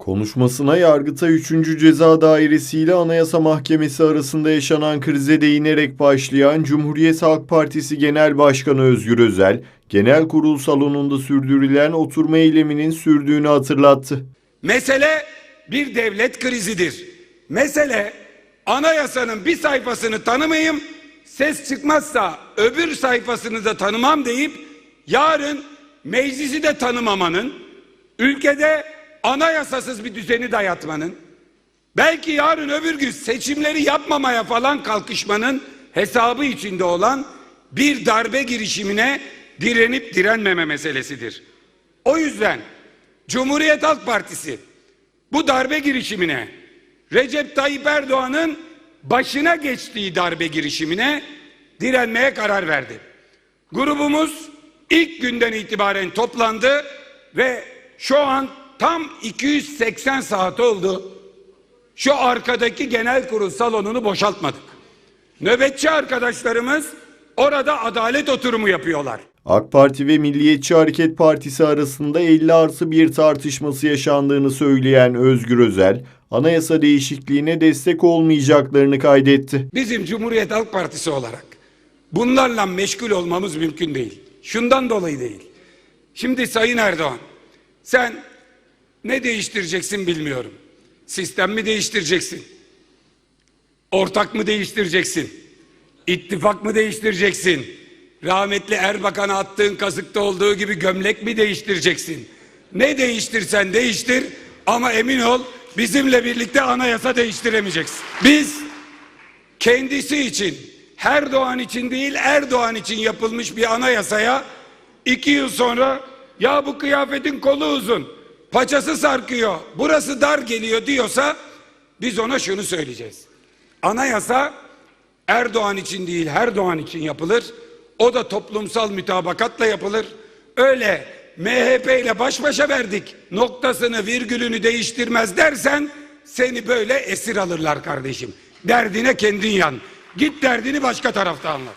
Konuşmasına Yargıtay 3. Ceza Dairesi ile Anayasa Mahkemesi arasında yaşanan krize değinerek başlayan Cumhuriyet Halk Partisi Genel Başkanı Özgür Özel, genel kurul salonunda sürdürülen oturma eyleminin sürdüğünü hatırlattı. Mesele bir devlet krizidir. Mesele anayasanın bir sayfasını tanımayayım, ses çıkmazsa öbür sayfasını da tanımam deyip yarın meclisi de tanımamanın, ülkede anayasasız bir düzeni dayatmanın, belki yarın öbür gün seçimleri yapmamaya falan kalkışmanın hesabı içinde olan bir darbe girişimine direnip direnmeme meselesidir. O yüzden Cumhuriyet Halk Partisi bu darbe girişimine Recep Tayyip Erdoğan'ın başına geçtiği darbe girişimine direnmeye karar verdi. Grubumuz ilk günden itibaren toplandı ve şu an tam 280 saat oldu. Şu arkadaki genel kurul salonunu boşaltmadık. Nöbetçi arkadaşlarımız orada adalet oturumu yapıyorlar. AK Parti ve Milliyetçi Hareket Partisi arasında 50 artı bir tartışması yaşandığını söyleyen Özgür Özel, anayasa değişikliğine destek olmayacaklarını kaydetti. Bizim Cumhuriyet Halk Partisi olarak bunlarla meşgul olmamız mümkün değil. Şundan dolayı değil. Şimdi Sayın Erdoğan sen ne değiştireceksin bilmiyorum. Sistem mi değiştireceksin? Ortak mı değiştireceksin? İttifak mı değiştireceksin? Rahmetli Erbakan'a attığın kazıkta olduğu gibi gömlek mi değiştireceksin? Ne değiştirsen değiştir ama emin ol bizimle birlikte anayasa değiştiremeyeceksin. Biz kendisi için her doğan için değil Erdoğan için yapılmış bir anayasaya iki yıl sonra ya bu kıyafetin kolu uzun paçası sarkıyor burası dar geliyor diyorsa biz ona şunu söyleyeceğiz. Anayasa Erdoğan için değil her doğan için yapılır. O da toplumsal mütabakatla yapılır. Öyle MHP ile baş başa verdik noktasını virgülünü değiştirmez dersen seni böyle esir alırlar kardeşim. Derdine kendin yan. Git derdini başka tarafta anlat.